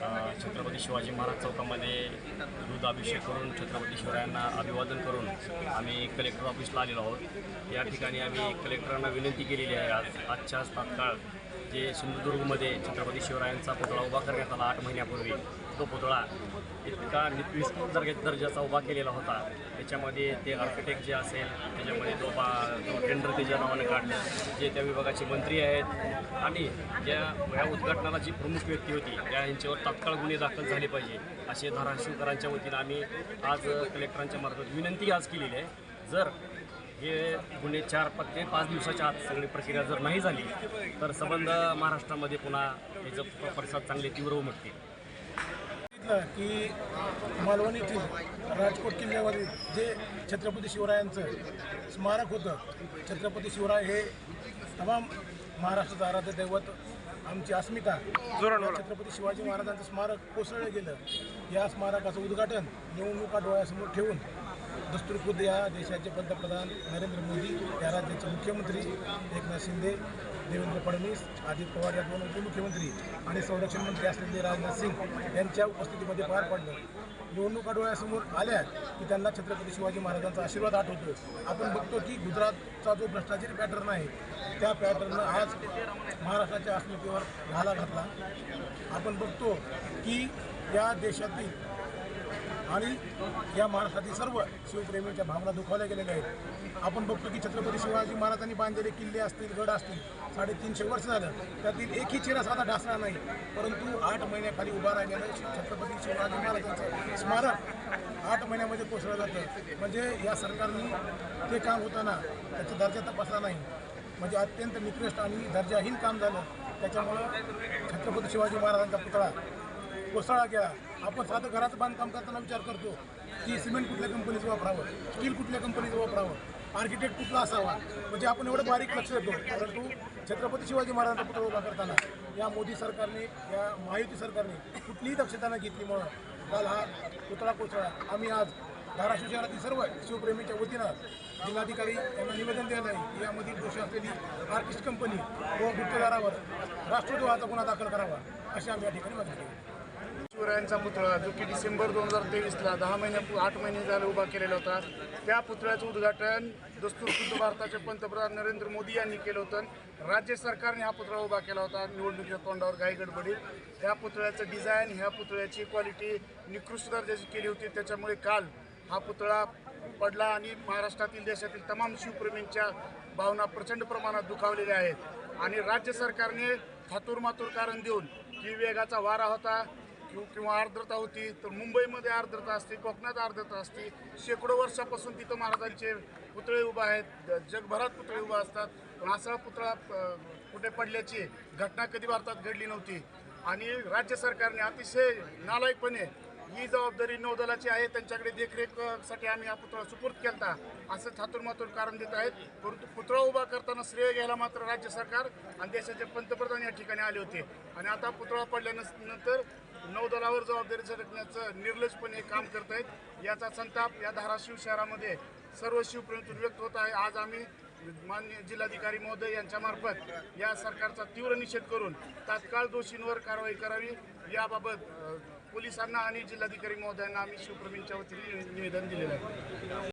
छत्रपती शिवाजी महाराज चौकामध्ये दुधाभिषेक अभिषेक करून छत्रपती शिवरायांना अभिवादन करून आम्ही कलेक्टर ऑफिसला आलेलो आहोत. या ठिकाणी आम्ही कलेक्टरांना विनंती केलेली आहे आज आजच्याच तात्काळ जे सिंधुदुर्गमध्ये छत्रपती शिवरायांचा पुतळा उभा करण्यात आला आठ महिन्यापूर्वी तो पुतळा इतका निकृष्ट दर्जा दर्जाचा उभा केलेला होता. त्याच्यामध्ये ते आर्किटेक्ट जे असेल त्याच्यामध्ये तो बा जो टेंडर त्याच्या नावाने काढलं जे त्या विभागाचे मंत्री आहेत आणि ज्या या उद्घाटनाला जी प्रमुख व्यक्ती होती त्या यांच्यावर तात्काळ गुन्हे दाखल झाले पाहिजे असे धाराशिवकरांच्या वतीनं आम्ही आज कलेक्टरांच्या मार्फत विनंती आज केलेली आहे. जर हे गुन्हे चार ते पाच दिवसाच्या आत सगळी प्रक्रिया जर नाही झाली तर संबंध महाराष्ट्रामध्ये पुन्हा याचं प- पडसाद चांगले तीव्र उमटतील. की मालवण येथील राजकोट किल्ल्यावरील जे छत्रपती शिवरायांचं स्मारक होतं छत्रपती शिवराय हे तमाम महाराष्ट्राचं आराध्य दैवत आमची अस्मिता छत्रपती शिवाजी महाराजांचं स्मारक कोसळलं गेलं. या स्मारकाचं उद्घाटन निवडणुका डोळ्यासमोर ठेवून दस्तुरखुद या देशाचे पंतप्रधान नरेंद्र मोदी या राज्याचे मुख्यमंत्री एकनाथ शिंदे देवेंद्र फडणवीस अजित पवार या दोन उपमुख्यमंत्री आणि संरक्षण मंत्री असलेले राजनाथ सिंग यांच्या उपस्थितीमध्ये पार पडलं. निवडणुका डोळ्यासमोर आल्या की त्यांना छत्रपती शिवाजी महाराजांचा आशीर्वाद आठवतो आपण बघतो की गुजरातचा जो भ्रष्टाचारी पॅटर्न आहे त्या पॅटर्ननं आज महाराष्ट्राच्या अस्मितेवर घाला घातला. आपण बघतो की या देशातील आणि या महाराष्ट्रातील सर्व शिवप्रेमींच्या भावना दुखावल्या गेलेल्या आहेत. आपण बघतो की छत्रपती शिवाजी महाराजांनी बांधलेले किल्ले असतील गड असतील साडेतीनशे वर्ष झालं. त्यातील एकही चेहरा साधा ढासणार नाही. परंतु आठ महिन्याखाली उभा राहिलेलं छत्रपती शिवाजी महाराजांचं स्मारक आठ महिन्यामध्ये कोसळलं जातं. म्हणजे या सरकारने ते काम होताना त्याचा दर्जा तपासला नाही. म्हणजे अत्यंत निकृष्ट आणि दर्जाहीन काम झालं. त्याच्यामुळं छत्रपती शिवाजी महाराजांचा पुतळा कोसळा घ्या. आपण साधं घराचं बांधकाम करताना विचार करतो की सिमेंट कुठल्या कंपनीचं वापरावं? स्टील कुठल्या कंपनीचं वापरावं? आर्किटेक्ट कुठला असावा? म्हणजे आपण एवढं बारीक लक्ष देतो. परंतु छत्रपती शिवाजी महाराजांचा पुतळा उभा करताना या मोदी सरकारने या महायुती सरकारने कुठलीही दक्षता न घेतली म्हणून काल हा पुतळा कोसळा आम्ही आज धाराशिव शहरातील सर्व शिवप्रेमीच्या वतीनं जिल्हाधिकारी यांना निवेदन दिलं आहे. की यामधील दोषी असलेली आर्टिस्ट कंपनी व गुत्तेदारावर राष्ट्रद्रोहाचा गुन्हा दाखल करावा अशी आम्ही या ठिकाणी मागणी केली. शिवरायांचा पुतळा जो की डिसेंबर दोन हजार तेवीसला दहा महिन्या आठ महिने झाले उभा केलेला होता त्या पुतळ्याचं उद्घाटन दस्तूरखुद्द भारताचे पंतप्रधान नरेंद्र मोदी यांनी केलं होतं. राज्य सरकारने हा पुतळा उभा केला होता. निवडणुकीच्या तोंडावर घाई गडबडीत त्या पुतळ्याचं डिझाईन ह्या पुतळ्याची क्वालिटी निकृष्ट दर्जाची केली होती. त्याच्यामुळे काल हा पुतळा पडला आणि महाराष्ट्रातील देशातील तमाम शिवप्रेमींच्या भावना प्रचंड प्रमाणात दुखावलेल्या आहेत. आणि राज्य सरकारने थातूरमातूर कारण देऊन की वेगाचा वारा होता. किंवा किंवा आर्द्रता होती तर मुंबईमध्ये आर्द्रता असते कोकणात आर्द्रता असते. शेकडो वर्षापासून तिथं महाराजांचे पुतळे उभा आहेत जगभरात पुतळे उभा असतात. पण असा पुतळा कुठे पडल्याची घटना कधी भारतात घडली नव्हती. आणि राज्य सरकारने अतिशय नालायकपणे ही जबाबदारी नौदलाची आहे त्यांच्याकडे देखरेखसाठी आम्ही हा पुतळा सुपूर्द केलता असं थातूरमातूर कारण देत आहेत. परंतु पुतळा उभा करताना श्रेय घ्यायला मात्र राज्य सरकार आणि देशाचे पंतप्रधान या ठिकाणी आले होते. आणि आता पुतळा पडल्यानंतर नौदलावर जबाबदारी झटकण्याचं निर्लजपणे काम करत आहेत याचा संताप या धाराशिव शहरामध्ये सर्व शिवप्रेमीतून व्यक्त होत आहे. आज आम्ही मान्य जिल्हाधिकारी महोदय यांच्यामार्फत या सरकारचा तीव्र निषेध करून तात्काळ दोषींवर कारवाई करावी. याबाबत पोलिसांना आणि जिल्हाधिकारी महोदयांना आम्ही शिवप्रवीणच्या वतीने निवेदन दिलेलं आहे.